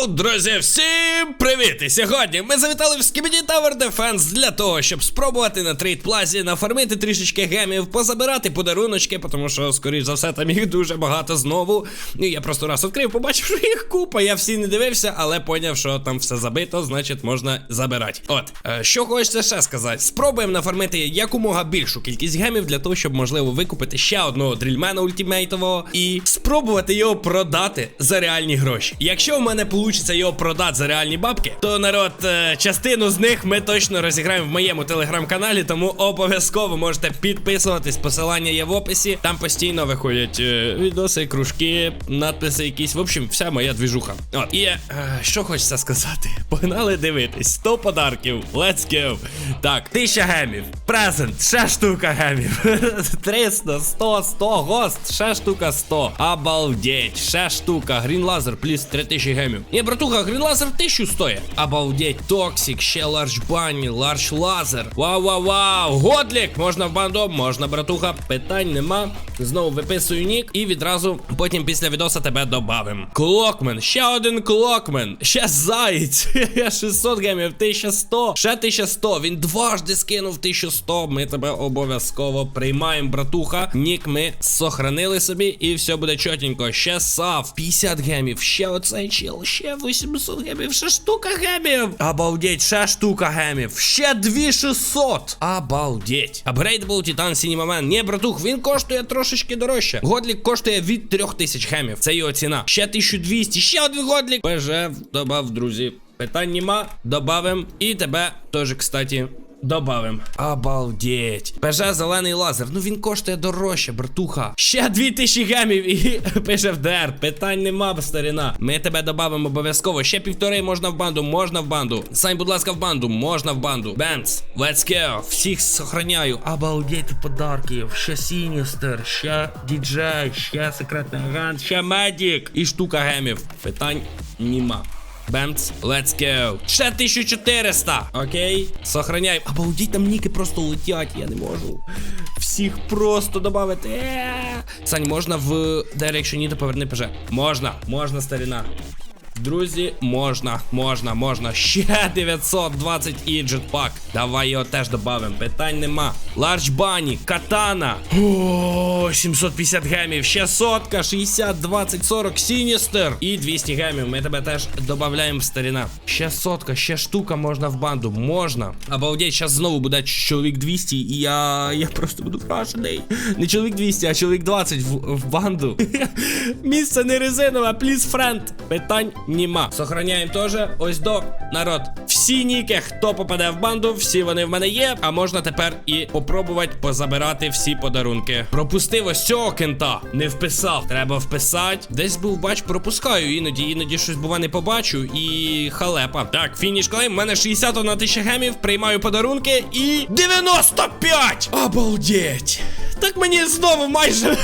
Йоу, друзі, всім привіт! І сьогодні ми завітали в Skibidi Tower Defense для того, щоб спробувати на трейд плазі нафармити трішечки гемів, позабирати подаруночки, тому що, скоріш за все, там їх дуже багато знову. І я просто раз відкрив, побачив, що їх купа. Я всі не дивився, але поняв, що там все забито, значить можна забирати. От, е, що хочеться ще сказати. Спробуємо нафармити якомога більшу кількість гемів для того, щоб можливо викупити ще одного дрільмена ультимейтового і спробувати його продати за реальні гроші. Якщо в мене вийде його продати за реальні бабки, то народ, е, частину з них ми точно розіграємо в моєму телеграм-каналі, тому обов'язково можете підписуватись. Посилання є в описі. Там постійно виходять е, відоси, кружки, надписи якісь. В общем, вся моя двіжуха. От і е, що хочеться сказати. Погнали дивитись. 100 подарків. Let's go. Так, 1000 гемів. Презент, ще штука гемів. 300, 100, 100, гост, ще штука 100. Обалдеть, ще штука. Грін лазер, плюс 3000 гемів. Ні, братуха, грін лазер 1000 стоїть. Обалдеть, токсик, ще ларч бані, ларч лазер. Вау, вау, вау. Годлік, можна в банду, можна, братуха. Питань нема. Знову виписую нік і відразу потім після відоса тебе добавим. Клокмен, ще один клокмен, ще заєць. 600 гемів, 1100, ще 1100. Він дважди скинув 1100. Ми тебе обов'язково приймаємо, братуха. Нік ми сохранили собі, і все буде чотенько. Ще сав, 50 гемів, ще оцей чел, ще 800 гемів, ще штука гемів. Обалдеть, ще штука гемів, ще 2600. Обалдеть. Апгрейдбл Титан Сінімамен. Ні, братух, він коштує трошечки дорожче. Годлік коштує від 3000 гемів. Це його ціна. Ще 1200, ще один годлік. ПЖ добав, друзі. Питань нема, добавим. І тебе теж, кстати, Добавим. Обалдеть. ПЖ зелений лазер. Ну він коштує дорожче, братуха. Ще 2000 гемів і пише в ДР. Питань нема, старина. Ми тебе добавимо обов'язково. Ще півтори можна в банду, можна в банду. Сань, будь ласка, в банду, можна в банду. Бенц, let's go. Всіх сохраняю. Обалдеть подарків. Ще Сіністер, ще діджей, ще секретний агент, ще медік. І штука гемів. Питань нема. Бемц, let's go. Ще 1400. Окей. Сохраняй. Обалдіть, там ніки просто летять, я не можу. Всіх просто додати. Е. Сань, можна в Direction якщо ні, то поверни ПЖ. Можна, можна, старина. Друзі, можна, можна, можна. Ще 920 і джетпак. Давай його теж добавимо. Питань нема. Ларч бані, катана. О, 750 гемів. Ще сотка, 60, 20, 40, сіністер. І 200 гемів. Ми тебе теж додаємо, старина. Ще сотка, ще штука можна в банду. Можна. Обалдеть, зараз знову буде чоловік 200, і я. Я просто буду вражений. Не чоловік 200, а чоловік 20 в, в банду. Місце не резинове, пліз френд. Питань нема. Сохраняємо теж. Ось до народ. Всі ніки, хто попаде в банду, всі вони в мене є. А можна тепер і попробувати позабирати всі подарунки. Пропустив ось цього кента. Не вписав. Треба вписати. Десь був, бач, пропускаю іноді, іноді щось бува не побачу. І халепа. Так, фініш клейм. У мене 60 на 1000 гемів. Приймаю подарунки і 95! Обалдеть! Так мені знову майже.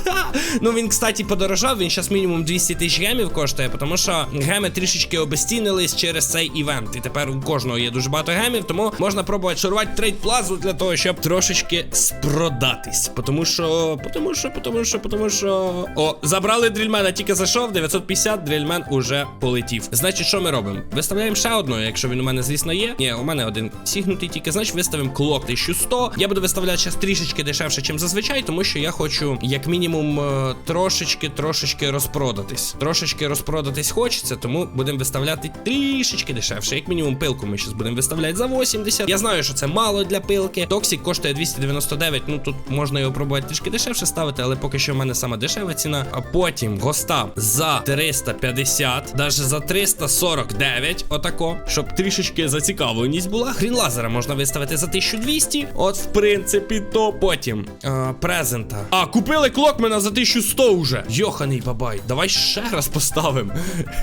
ну він, кстати, подорожав. Він зараз мінімум 200 тисяч гемів коштує, тому що геми трішечки обезцінились через цей івент. І тепер у кожного є дуже багато гемів, тому можна пробувати шарувати трейд плазу для того, щоб трошечки спродатись. Тому що, тому що, тому що, тому що. О, забрали дрільмена, тільки зайшов. 950, дрільмен уже полетів. Значить, що ми робимо? Виставляємо ще одного, якщо він у мене, звісно, є. Ні, у мене один сігнутий тільки, значить, виставимо клок 1100. Я буду виставляти зараз трішечки дешевше, зазвичай, тому що я хочу, як мінімум, е, трошечки, трошечки розпродатись. Трошечки розпродатись хочеться, тому будемо виставляти трішечки дешевше. Як мінімум, пилку ми зараз будемо виставляти за 80. Я знаю, що це мало для пилки. Токсик коштує 299. Ну тут можна його пробувати трішки дешевше ставити, але поки що в мене сама дешева ціна. А потім госта за 350, навіть за 349. Отако, щоб трішечки зацікавленість була. Хрін лазера можна виставити за 1200. От, в принципі, то потім. Е, презента. А, купили клокмена за 1100 уже. Йоханий бабай. Давай ще раз поставимо.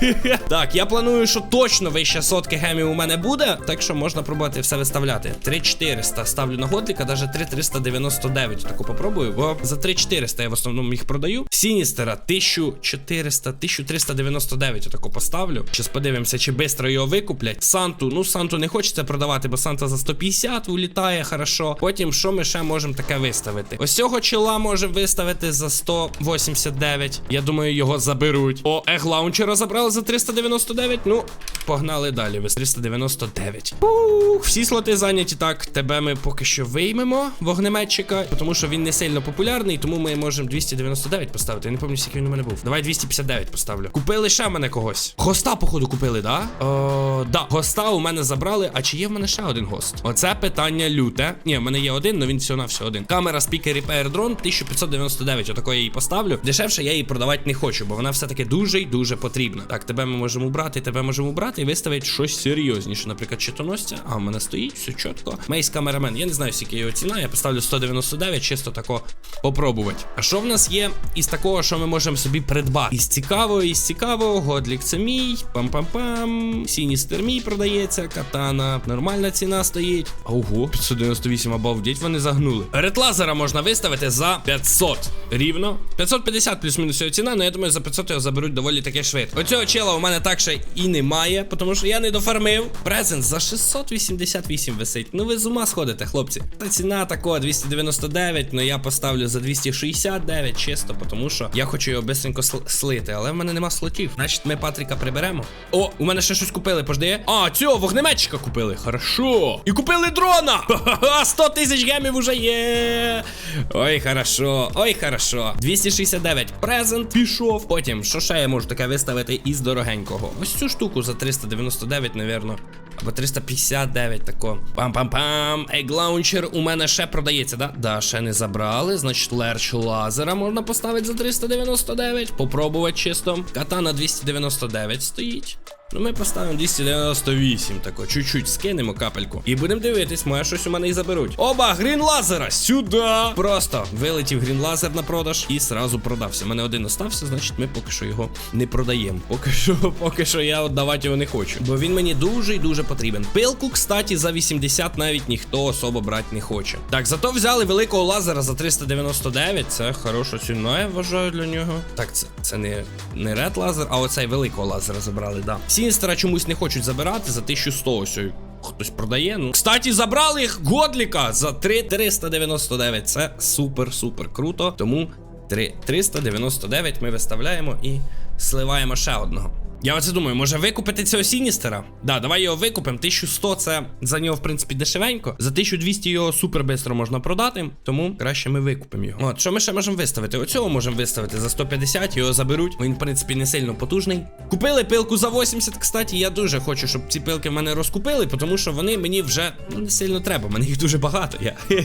так, я планую, що точно вище сотки гемів у мене буде. Так що можна пробувати все виставляти. 3400 ставлю на годліка, навіть 3399. Таку попробую, бо за 3400 я в основному їх продаю. Сіністера 1400, 1399. Отаку поставлю. Щас подивимося, чи швидко його викуплять. Санту, ну Санту не хочеться продавати, бо Санта за 150 улітає, хорошо. Потім що ми ще можемо таке виставити? Виставити. Ось цього чола можемо виставити за 189. Я думаю, його заберуть. О, ег лаунчера забрали за 399. Ну, погнали далі. Ви 399. Ух, всі слоти зайняті. Так, тебе ми поки що виймемо, вогнеметчика, тому що він не сильно популярний, тому ми можемо 299 поставити. Я не пам'ятаю, скільки він у мене був. Давай 259 поставлю. Купили ще мене когось. Госта, походу, купили, да? О, да. Госта у мене забрали. А чи є в мене ще один гост? Оце питання люте. Ні, в мене є один, але він всього на все один. Камера спікер Repair Drone 1599. Отако я її поставлю. Дешевше я її продавати не хочу, бо вона все-таки дуже й дуже потрібна. Так, тебе ми можемо убрати, тебе можемо убрати і виставити щось серйозніше. Наприклад, щитоносця. А, в мене стоїть, все чітко. Мейс камерамен. Я не знаю, скільки його ціна. Я поставлю 199, чисто тако попробувати. А що в нас є із такого, що ми можемо собі придбати? Із цікавого, із цікавого, Годлік це мій, пам-пам-пам. Сіністер мій продається, катана. Нормальна ціна стоїть. Ого, 598, обалдеть, вони загнули. Ред лазера можна виставити за 500. Рівно. 550 плюс-мінус його ціна, але я думаю, за 500 його заберуть доволі таки швидко. Оцього чела у мене так ще і немає, тому що я не дофармив. Презент за 688 висить. Ну ви з ума сходите, хлопці. Та ціна такого 299, але я поставлю за 269 чисто, тому що я хочу його бистренько слити, але в мене нема слотів. Значить, ми Патріка приберемо. О, у мене ще щось купили, пожди. А, цього вогнеметчика купили. Хорошо. І купили дрона. Ха-ха-ха, 100 тисяч гемів уже є. Ой, хорошо, ой, хорошо. 269 презент пішов. Потім, що ще я можу таке виставити із дорогенького? Ось цю штуку за 399, навірно. Або 359 тако. Пам-пам-пам. Launcher у мене ще продається, да? Да, ще не забрали. Значить, лерч лазера можна поставити за 399. Попробувати чисто. Катана 299 стоїть. Ну, ми поставимо 298, тако, чуть-чуть скинемо капельку. І будемо дивитись, може щось у мене і заберуть. Оба, грін лазера! Сюди! Просто вилетів грін лазер на продаж і сразу продався. У мене один остався, значить ми поки що його не продаємо. Поки що, поки що я віддавати його не хочу. Бо він мені дуже і дуже потрібен. Пилку, кстати, за 80 навіть ніхто особо брати не хоче. Так, зато взяли великого лазера за 399. Це хороша ціна, я вважаю для нього. Так, це, це не, не ред лазер, а оцей великого лазера забрали, да. Сіністера чомусь не хочуть забирати за 1100 ось. Хтось продає. Ну, кстати, забрали їх Годліка за 3 399. Це супер-супер круто. Тому 3 399 ми виставляємо і сливаємо ще одного. Я оце думаю, може викупити цього Сіністера? Да, давай його викупимо. 1100 це за нього, в принципі, дешевенько. За 1200 його супер бистро можна продати, тому краще ми викупимо його. От, що ми ще можемо виставити? Оцього можемо виставити за 150, його заберуть. Він, в принципі, не сильно потужний. Купили пилку за 80, кстати. Я дуже хочу, щоб ці пилки в мене розкупили, тому що вони мені вже ну, не сильно треба. Мене їх дуже багато. Я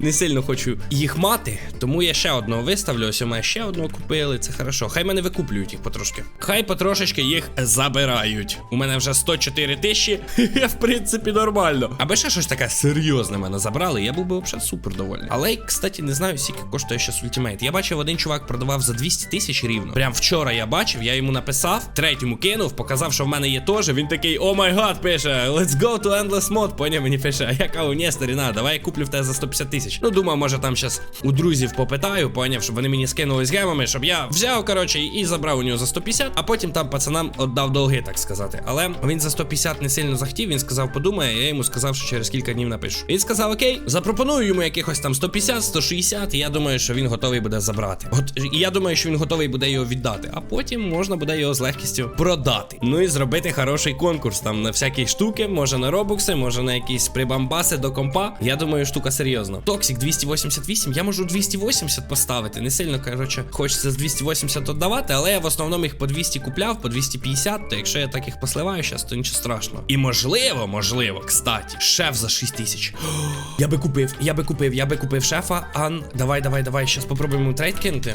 не сильно хочу їх мати. Тому я ще одного виставлю. Ось у мене ще одного купили. Це хорошо. Хай мене викуплюють їх потрошки. Хай потрошечки їх забирають. У мене вже 104 тисячі. В принципі, нормально. Аби ще щось таке серйозне мене забрали, я був би взагалі супер довольний. Але, кстати, не знаю, скільки коштує ще Ultimate. Я бачив, один чувак продавав за 200 тисяч рівно. Прям вчора я бачив, я йому написав, третьому кинув, показав, що в мене є теж. Він такий, о май гад, пише, let's go to endless mod. Поняв мені пише, я кажу, ні, старіна, давай я куплю в тебе за 150 тисяч. Ну, думав, може там щас у друзів попитаю, поняв, щоб вони мені скинули з гемами, щоб я взяв, коротше, і забрав у нього за 150, а потім там пацанам віддав долги, так сказати. Але він за 150 не сильно захотів, він сказав, подумає, я йому сказав, що через кілька днів напишу. Він сказав, окей, запропоную йому якихось там 150, 160, і я думаю, що він готовий буде забрати. От і я думаю, що він готовий буде його віддати, а потім можна буде його з легкістю продати. Ну і зробити хороший конкурс там на всякі штуки, може на робокси, може на якісь прибамбаси до компа. Я думаю, штука серйозна. Токсик 288, я можу 280 поставити. Не сильно, коротше, хочеться з 280 віддавати, але я в основному їх по 200 купляв, по 250, то якщо я так їх посливаю зараз, то нічого страшного. І можливо, можливо, кстати, шеф за 6 тисяч. Я би купив, я би купив, я би купив шефа. Ан, давай, давай, давай. Щас попробуємо трейд кинути.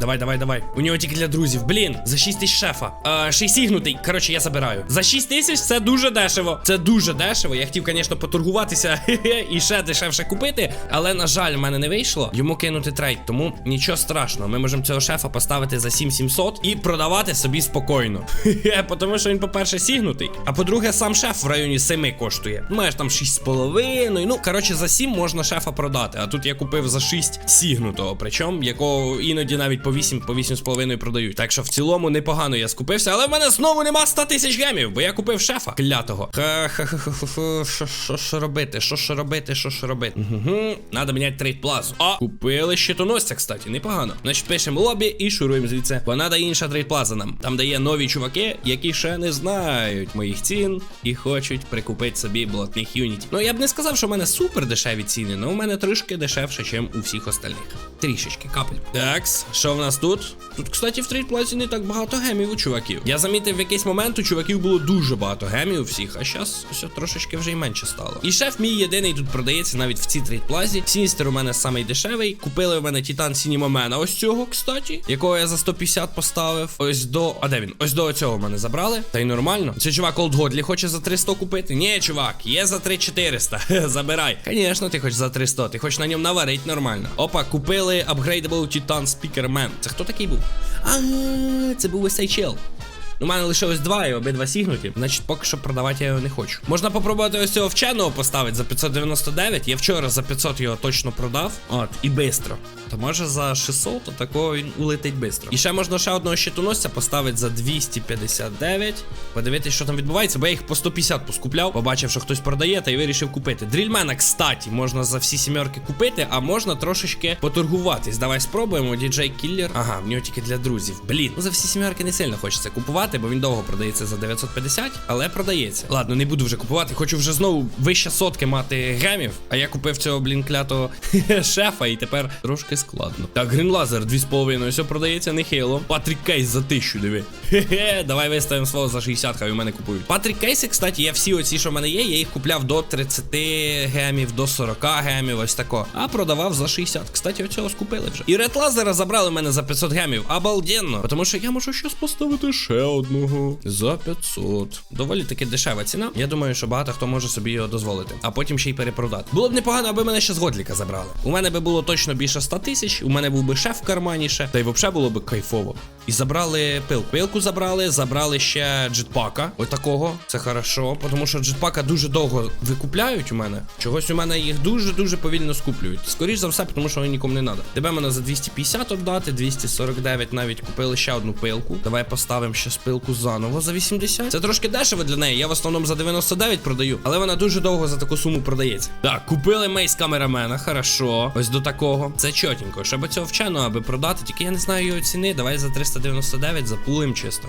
Давай, давай, давай. У нього тільки для друзів. Блін, за 6 тисяч шефа. А, ще й сігнутий. Коротше, я забираю. За 6 тисяч це дуже дешево. Це дуже дешево. Я хотів, звісно, поторгуватися і ще дешевше купити. Але, на жаль, в мене не вийшло йому кинути трейд. Тому нічого страшного. Ми можемо цього шефа поставити за 7700 і продавати собі спокійно. Тому що він, по-перше, сігнутий. А по-друге, сам шеф в районі 7 коштує. Маєш там 6,5. Ну, коротше, за 7 можна шефа продати. А тут я купив за 6 сігнутого. Причому, якого іноді навіть навіть по 8, по 8,5 продають. Так що в цілому непогано я скупився, але в мене знову нема 100 тисяч гемів, бо я купив шефа клятого. Ха-ха-ха-ха-ха, що- що що робити? Що що робити? Що що робити? Угу. Надо міняти трейд плазу. А, купили щитоносця, кстати, непогано. Значить, пишемо лобі і шуруємо звідси. Бо надо інша трейд плаза нам. Там де є нові чуваки, які ще не знають моїх цін і хочуть прикупити собі блатних юнітів. Ну я б не сказав, що в мене супер дешеві ціни, але у мене трішки дешевше, ніж у всіх остальних. Трішечки, капель. Такс, що в нас тут? Тут, кстати, в трейд плазі не так багато гемів у чуваків. Я замітив в якийсь момент у чуваків було дуже багато гемів у всіх, а зараз все трошечки вже й менше стало. І шеф мій єдиний тут продається навіть в цій трейд плазі. Сіністер у мене самий дешевий. Купили у мене Титан Сінімомена ось цього, кстати, якого я за 150 поставив. Ось до. А де він? Ось до цього мене забрали. Та й нормально. Це чувак Godly хоче за 300 купити. Ні, чувак, є за 3400. Забирай. Звісно, ти хочеш за 300, ти хочеш на ньому наварить нормально. Опа, купили Upgradable Titan Speakerman. Це хто такий був? А, це був ось цей чел. У мене лишилось два і обидва сігнуті. Значить, поки що продавати я його не хочу. Можна попробувати ось цього вченого поставити за 599. Я вчора за 500 його точно продав. От, і бистро. То може за 600, то такого він улетить бистро. І ще можна ще одного щитоносця поставити за 259. Подивитись, що там відбувається, бо я їх по 150 поскупляв. Побачив, що хтось продає, та й вирішив купити. Дрільмена, кстати, можна за всі сімерки купити, а можна трошечки поторгуватись. Давай спробуємо. Діджей Кіллер. Ага, в нього тільки для друзів. Блін, ну за всі сімерки не сильно хочеться купувати, бо він довго продається за 950, але продається. Ладно, не буду вже купувати. Хочу вже знову вище сотки мати гемів. А я купив цього, блін, клятого шефа, і тепер трошки складно. Так, Грін Лазер 2,5. Все продається нехило. Патрік Кейс за 1000, диви. Хе-хе, давай виставимо свого за 60, хай у мене купують. Патрік Кейси, кстати, я всі оці, що в мене є, я їх купляв до 30 гемів, до 40 гемів, ось тако. А продавав за 60. Кстати, оцього скупили вже. І Ред Лазера забрали мене за 500 гемів. Обалденно. Тому що я можу щось поставити ще одного. За 500. Доволі таки дешева ціна. Я думаю, що багато хто може собі його дозволити. А потім ще й перепродати. Було б непогано, аби мене ще з Годліка забрали. У мене би було точно більше 100 тисяч, у мене був би шеф в кармані ще, та й взагалі було б кайфово. І забрали пилку. Пилку забрали, забрали ще джетпака. Ось такого. Це хорошо. Тому що джетпака дуже довго викупляють у мене. Чогось у мене їх дуже-дуже повільно скуплюють. Скоріш за все, тому що вони нікому не треба. Тебе мене за 250 віддати, 249 навіть купили ще одну пилку. Давай поставимо ще пилку заново за 80. Це трошки дешево для неї. Я в основному за 99 продаю, але вона дуже довго за таку суму продається. Так, купили мейс камерамена, хорошо. Ось до такого. Це чотенько. Щоб цього вчено, аби продати, тільки я не знаю його ціни. Давай за 399 запулим чисто.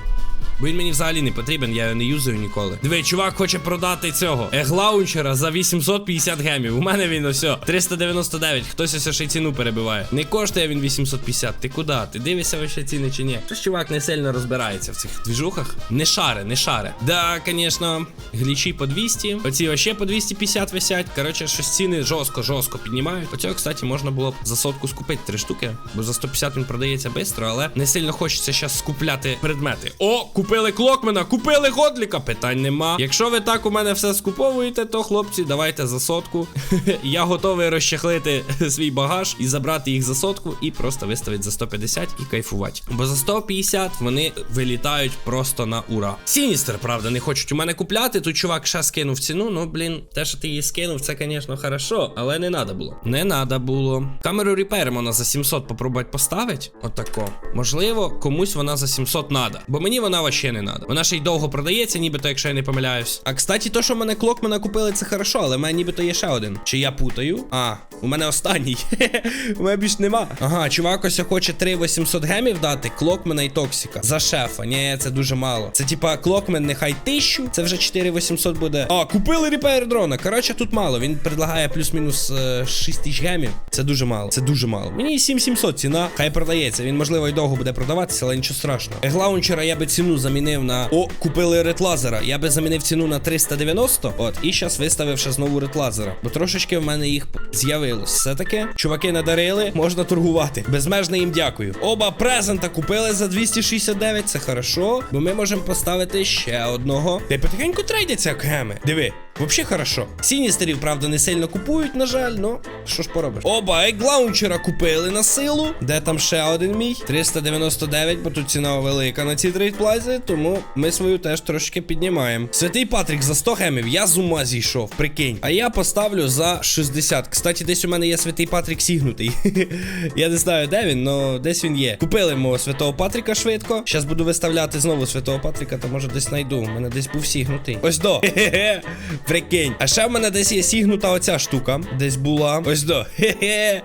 Бо він мені взагалі не потрібен, я його не юзаю ніколи. Диви, чувак хоче продати цього еглаунчера за 850 гемів. У мене він ось 399. Хтось ось ще й ціну перебиває. Не коштує він 850. Ти куди? Ти дивишся вообще ціни чи ні? Тож чувак не сильно розбирається в цих двіжухах. Не шаре, не шаре. Да, звісно, глічі по 200. Оці ще по 250 висять. Коротше, щось ціни жорстко, жорстко піднімають. Оцього, кстати, можна було б за сотку скупити три штуки, бо за 150 він продається швидко, але не сильно хочеться зараз скупляти предмети. О, купили клокмена, купили годліка. Питань нема. Якщо ви так у мене все скуповуєте, то хлопці, давайте за сотку. Я готовий розчехлити свій багаж і забрати їх за сотку, і просто виставити за 150 і кайфувати. Бо за 150 вони вилітають просто на ура. Сіністер, правда, не хочуть у мене купляти. Тут чувак ще скинув ціну. Ну, блін, те, що ти її скинув, це, звісно, хорошо, але не треба було. Не треба було. Камеру можна за 700 попробувати поставити. Отако. Можливо, комусь вона за 700 надо. Бо мені вона вообще не надо. Вона ще й довго продається, нібито, якщо я не помиляюсь. А кстати, то, що мене клокмена купили, це хорошо, але в мене нібито є ще один. Чи я путаю? А, у мене останній. у мене більш нема. Ага, чувак ось хоче 3800 гемів дати, клокмена і токсика. За шефа. Ні, це дуже мало. Це типа клокмен нехай 1000, це вже 4800 буде. А, купили репейр дрона. Коротше, тут мало. Він предлагає плюс-мінус е, 6000 гемів. Це дуже мало. Це дуже мало. Мені 7700 ціна. Хай продається. Він можливо і довго буде продаватися, але нічого страшного. Еглаунчера я би ціну замінив на. О, купили ретлазера. Я би замінив ціну на 390. От, і зараз виставив ще знову ретлазера. Бо трошечки в мене їх з'явилось. Все таки, чуваки надарили, можна торгувати. Безмежно їм дякую. Оба презента купили за 269. Це хорошо. Бо ми можемо поставити ще одного. Ти потихеньку трейдяться геми. Диви. Вообще хорошо. Сіністерів, правда, не сильно купують, на жаль, ну що ж поробиш. Оба еглаунчера купили на силу. Де там ще один мій? 399, бо тут ціна велика на цій трейдплазі. тому ми свою теж трошки піднімаємо. Святий Патрік за 100 гемів, я з ума зійшов, прикинь. А я поставлю за 60. Кстати, десь у мене є святий Патрік сігнутий. я не знаю, де він, але десь він є. Купили мого святого Патріка швидко. Зараз буду виставляти знову святого Патріка, то може десь знайду. У мене десь був сігнутий. Ось до. Прикинь. А ще в мене десь є сігнута оця штука. Десь була. Ось до. Хе-хе.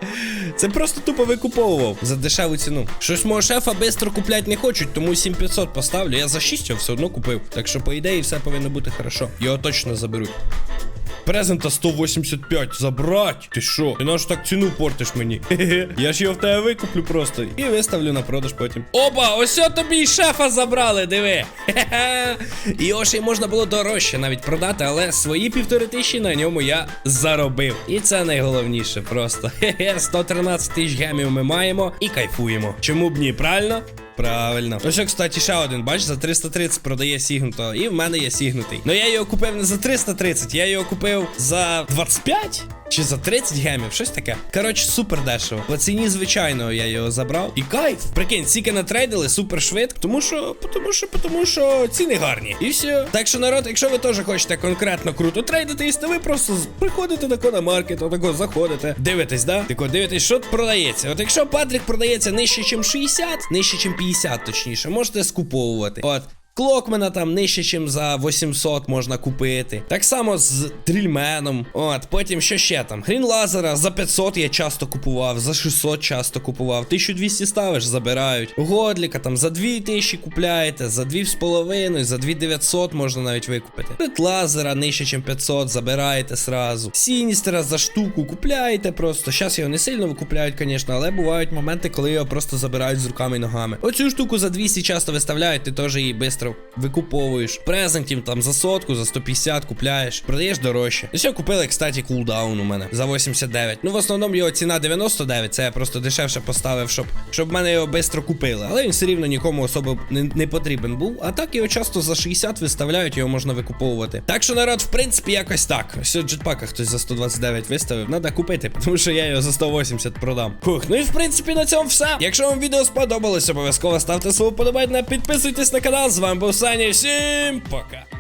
Це просто тупо викуповував за дешеву ціну. Щось мого шефа бистро куплять не хочуть, тому 7500 поставлю. Я за 6 його все одно купив. Так що, по ідеї, все повинно бути хорошо. Його точно заберуть. Презента 185 забрать. Ти що? Ти наш так ціну портиш мені. Я ж його в тебе викуплю просто і виставлю на продаж потім. Опа, ось тобі і шефа забрали, диви. Його ще й можна було дорожче навіть продати, але свої півтори тисячі на ньому я заробив. І це найголовніше просто. Хе-хе, 113 тисяч гемів ми маємо і кайфуємо. Чому б ні, правильно? Правильно. Ось, кстати, ще один, бач, за 330 продає сігнуто. І в мене є сігнутий. Ну я його купив не за 330, я його купив за 25 чи за 30 гемів, щось таке. Коротше, супер дешево. По ціні, звичайно, я його забрав. І кайф. Прикинь, ціки натрейдили супер швидко, тому що, тому що, тому що ціни гарні. І все. Так що, народ, якщо ви теж хочете конкретно круто трейдити, то ви просто приходите тако на маркет, отако заходите, дивитесь, да? Тако дивитесь, що продається. От якщо Патрік продається нижче, ніж 60, нижче, ніж 50, точніше, можете скуповувати. От. Клокмена там нижче, ніж за 800 можна купити. Так само з дрільменом. От, потім що ще там? Грін лазера за 500 я часто купував, за 600 часто купував. 1200 ставиш, забирають. Годліка там за 2000 купляєте, за 2,5, за 2900 можна навіть викупити. Лазера нижче, ніж 500, забираєте сразу. Сіністера за штуку купляєте просто. Щас його не сильно викупляють, звісно, але бувають моменти, коли його просто забирають з руками і ногами. Оцю штуку за 200 часто виставляють, ти теж її швидко викуповуєш. Презентів там за сотку, за 150 купляєш, продаєш дорожче. Все купили, кстати, кулдаун у мене за 89. Ну, в основному його ціна 99, це я просто дешевше поставив, щоб щоб мене його швидко купили. Але він все рівно нікому особо не, не потрібен був. А так його часто за 60 виставляють, його можна викуповувати. Так що народ, в принципі, якось так. От джетпака хтось за 129 виставив. Надо купити, тому що я його за 180 продам. Хух, ну і в принципі на цьому все. Якщо вам відео сподобалось, обов'язково ставте свого подобайна, підписуйтесь на канал. З вами був Саня. Всім пока.